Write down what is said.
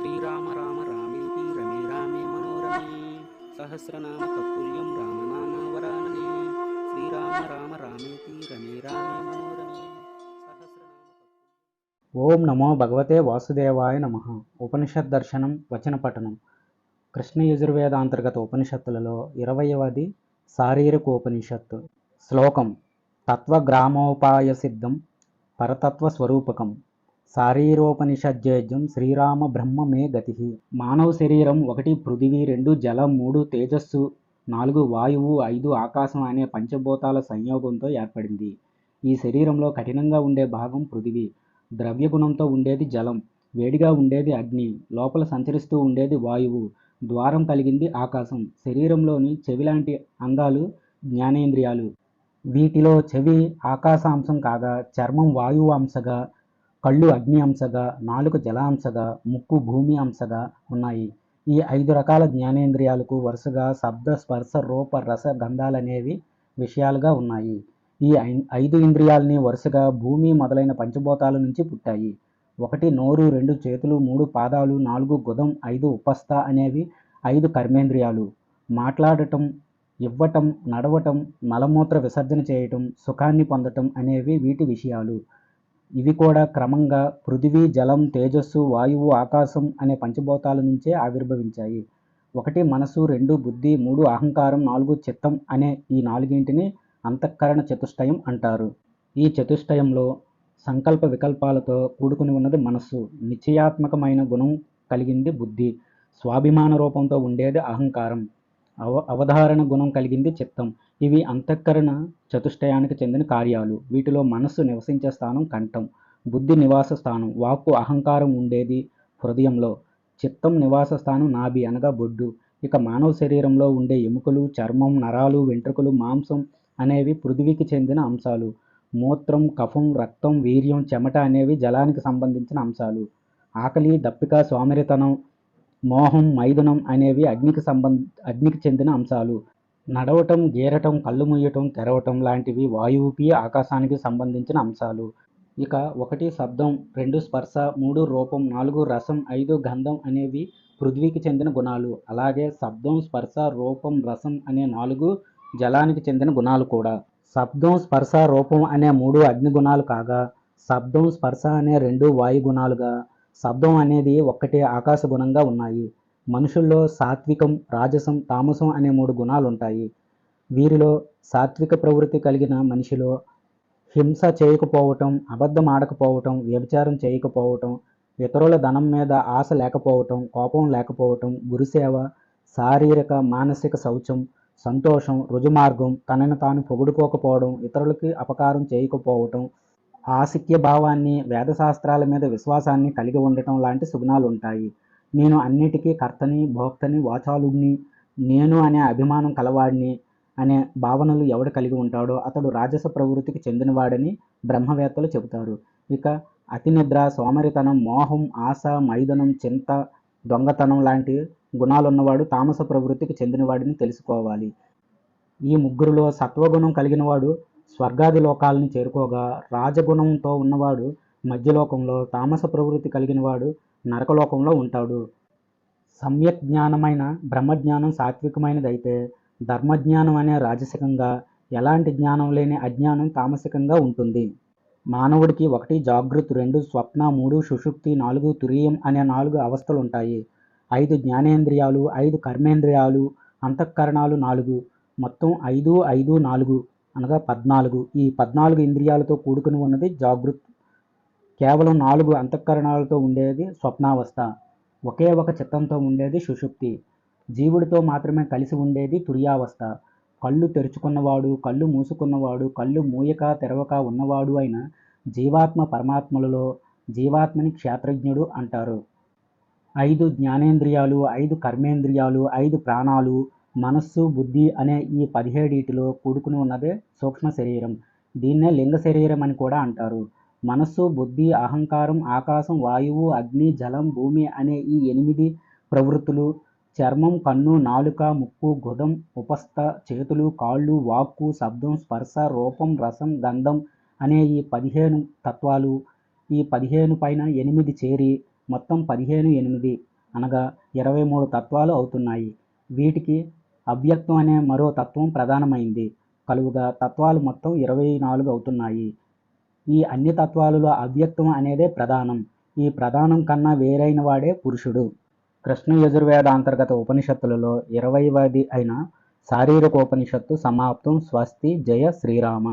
శ్రీరామ రామ రామేతి రమే రామే మనోరమే సహస్రనామ తత్తుల్యం రామనామ వరాననే శ్రీరామ రామ రామేతి రమే రామే మనోరమే ఓం నమో భగవతే వాసుదేవాయ నమ ఉపనిషత్ దర్శనం వచన పఠనం కృష్ణ యజుర్వేదాంతర్గత ఉపనిషత్తులలో ఇరవయవది శారీరక ఉపనిషత్తు శ్లోకం తత్వగ్రామోపాయ సిద్ధం పరతత్వ స్వరూపకం శారీరోపనిషజ్జేజ్యం శ్రీరామ బ్రహ్మ మే గతి. మానవ శరీరం ఒకటి పృథివీ రెండు జలం మూడు తేజస్సు నాలుగు వాయువు ఐదు ఆకాశం అనే పంచభూతాల సంయోగంతో ఏర్పడింది. ఈ శరీరంలో కఠినంగా ఉండే భాగం పృథివీ. ద్రవ్యగుణంతో ఉండేది జలం వేడిగా ఉండేది అగ్ని లోపల సంచరిస్తూ ఉండేది వాయువు ద్వారం కలిగింది ఆకాశం శరీరంలోని చెవి లాంటి అంగాలు జ్ఞానేంద్రియాలు. వీటిలో చెవి ఆకాశాంశం కాగా చర్మం వాయువు అంశగా కళ్ళు అగ్ని అంశగా నాలుక జలాంశగా ముక్కు భూమి అంశగా ఉన్నాయి. ఈ ఐదు రకాల జ్ఞానేంద్రియాలకు వరుసగా శబ్ద స్పర్శ రూప రస గంధాలనేవి విషయాలుగా ఉన్నాయి. ఈ ఐ- ఐదు ఇంద్రియాలని వరుసగా భూమి మొదలైన పంచభూతాల నుంచి పుట్టాయి. ఒకటి నోరు రెండు చేతులు మూడు పాదాలు నాలుగు గుదం ఐదు ఉపస్థ అనేవి ఐదు కర్మేంద్రియాలు. మాట్లాడటం ఇవ్వటం నడవటం మలమూత్ర విసర్జన చేయటం సుఖాన్ని పొందటం అనేవి వీటి విషయాలు. ఇవి కూడా క్రమంగా పృథివీ జలం తేజస్సు వాయువు ఆకాశం అనే పంచభూతాల నుంచే ఆవిర్భవించాయి. ఒకటి మనసు రెండు బుద్ధి మూడు అహంకారం నాలుగు చిత్తం అనే ఈ నాలుగింటిని అంతఃకరణ చతుష్టయం అంటారు. ఈ చతుష్టయంలో సంకల్ప వికల్పాలతో కూడుకుని ఉన్నది మనస్సు. నిశ్చయాత్మకమైన గుణం కలిగింది బుద్ధి. స్వాభిమాన రూపంతో ఉండేది అహంకారం. అవ అవధారణ గుణం కలిగింది చిత్తం. ఇవి అంతఃకరణ చతుష్టయానికి చెందిన కార్యాలు. వీటిలో మనస్సు నివసించే స్థానం కంఠం బుద్ధి నివాస స్థానం వాక్కు అహంకారం ఉండేది హృదయంలో చిత్తం నివాస స్థానం నాభి అనగా బొడ్డు. ఇక మానవ శరీరంలో ఉండే ఎముకలు చర్మం నరాలు వెంట్రుకలు మాంసం అనేవి పృథివీకి చెందిన అంశాలు. మూత్రం కఫం రక్తం వీర్యం చెమట అనేవి జలానికి సంబంధించిన అంశాలు. ఆకలి దప్పిక సోమరితనం మోహం మైథునం అనేవి అగ్నికి సంబంధ అగ్నికి చెందిన అంశాలు. నడవటం గీరటం కళ్ళు మూయటం తెరవటం లాంటివి వాయువుకి ఆకాశానికి సంబంధించిన అంశాలు. ఇక ఒకటి శబ్దం రెండు స్పర్శ మూడు రూపం నాలుగు రసం ఐదు గంధం అనేవి పృథ్వీకి చెందిన గుణాలు. అలాగే శబ్దం స్పర్శ రూపం రసం అనే నాలుగు జలానికి చెందిన గుణాలు కూడా. శబ్దం స్పర్శ రూపం అనే మూడు అగ్ని గుణాలు కాగా శబ్దం స్పర్శ అనే రెండు వాయు గుణాలుగా శబ్దం అనేది ఒక్కటే ఆకాశ గుణంగా ఉన్నాయి. మనుషుల్లో సాత్వికం రాజసం తామసం అనే మూడు గుణాలు ఉంటాయి వీరిలో సాత్విక ప్రవృత్తి కలిగిన మనిషిలో హింస చేయకపోవటం అబద్ధం ఆడకపోవటం వ్యభిచారం చేయకపోవటం ఇతరుల ధనం మీద ఆశ లేకపోవటం కోపం లేకపోవటం గురుసేవ శారీరక మానసిక శౌచం సంతోషం రుజుమార్గం తనను తాను పొగుడుకోకపోవడం ఇతరులకి అపకారం చేయకపోవటం ఆసిక్య భావాన్ని వేదశాస్త్రాల మీద విశ్వాసాన్ని కలిగి ఉండటం లాంటి సుగుణాలు ఉంటాయి నేను అన్నిటికీ కర్తని భోక్తని వాచాలుణ్ణి నేను అనే అభిమానం కలవాడిని అనే భావనలు ఎవడు కలిగి ఉంటాడో అతడు రాజస ప్రవృత్తికి చెందినవాడని బ్రహ్మవేత్తలు చెబుతారు. ఇక అతి నిద్ర సోమరితనం మోహం ఆశ మైదనం చింత దొంగతనం లాంటి గుణాలున్నవాడు తామస ప్రవృత్తికి చెందినవాడిని తెలుసుకోవాలి. ఈ ముగ్గురులో సత్వగుణం కలిగినవాడు స్వర్గాది లోకాలను చేరుకోగా రాజగుణంతో ఉన్నవాడు మధ్యలోకంలో తామస ప్రవృత్తి కలిగినవాడు నరకలోకంలో ఉంటాడు. సమ్యక్ జ్ఞానమైన బ్రహ్మజ్ఞానం సాత్వికమైనదైతే ధర్మజ్ఞానం అనే రాజసికంగా ఎలాంటి జ్ఞానం లేని అజ్ఞానం తామసికంగా ఉంటుంది. మానవుడికి ఒకటి జాగృత్ రెండు స్వప్న మూడు సుషుప్తి నాలుగు తురియం అనే నాలుగు అవస్థలు ఉంటాయి ఐదు జ్ఞానేంద్రియాలు ఐదు కర్మేంద్రియాలు అంతఃకరణాలు నాలుగు మొత్తం ఐదు ఐదు నాలుగు అనగా పద్నాలుగు. ఈ పద్నాలుగు ఇంద్రియాలతో కూడుకుని ఉన్నది జాగృత్ కేవలం నాలుగు అంతఃకరణాలతో ఉండేది స్వప్నావస్థ. ఒకే ఒక చిత్తంతో ఉండేది సుషుప్తి. జీవుడితో మాత్రమే కలిసి ఉండేది తుర్యావస్థ కళ్ళు తెరుచుకున్నవాడు కళ్ళు మూసుకున్నవాడు కళ్ళు మూయక తెరవక ఉన్నవాడు అయిన జీవాత్మ పరమాత్మలలో జీవాత్మని క్షేత్రజ్ఞుడు అంటారు. ఐదు జ్ఞానేంద్రియాలు ఐదు కర్మేంద్రియాలు ఐదు ప్రాణాలు మనస్సు బుద్ధి అనే ఈ పదిహేడిటిలో కూడుకుని ఉన్నదే సూక్ష్మ శరీరం. దీన్నే లింగ శరీరం అని కూడా అంటారు. మనస్సు బుద్ధి అహంకారం ఆకాశం వాయువు అగ్ని జలం భూమి అనే ఈ ఎనిమిది ప్రవృత్తులు చర్మం కన్ను నాలుక ముక్కు గుదం ఉపస్థ చేతులు కాళ్ళు వాక్కు శబ్దం స్పర్శ రూపం రసం గంధం అనే ఈ పదిహేను తత్వాలు ఈ పదిహేను పైన ఎనిమిది చేరి మొత్తం పదిహేను ఎనిమిది అనగా ఇరవై మూడు తత్వాలు అవుతున్నాయి. వీటికి అవ్యక్తం అనే మరో తత్వం ప్రధానమైంది. కలువుగా తత్వాలు మొత్తం ఇరవై నాలుగు అవుతున్నాయి. ఈ అన్ని తత్వాలలో అవ్యక్తం అనేదే ప్రధానం. ఈ ప్రధానం కన్నా వేరైన వాడే పురుషుడు. కృష్ణ యజుర్వేద అంతర్గత ఉపనిషత్తులలో ఇరవైవది అయిన శారీరక ఉపనిషత్తు సమాప్తం స్వస్తి జయ శ్రీరామ.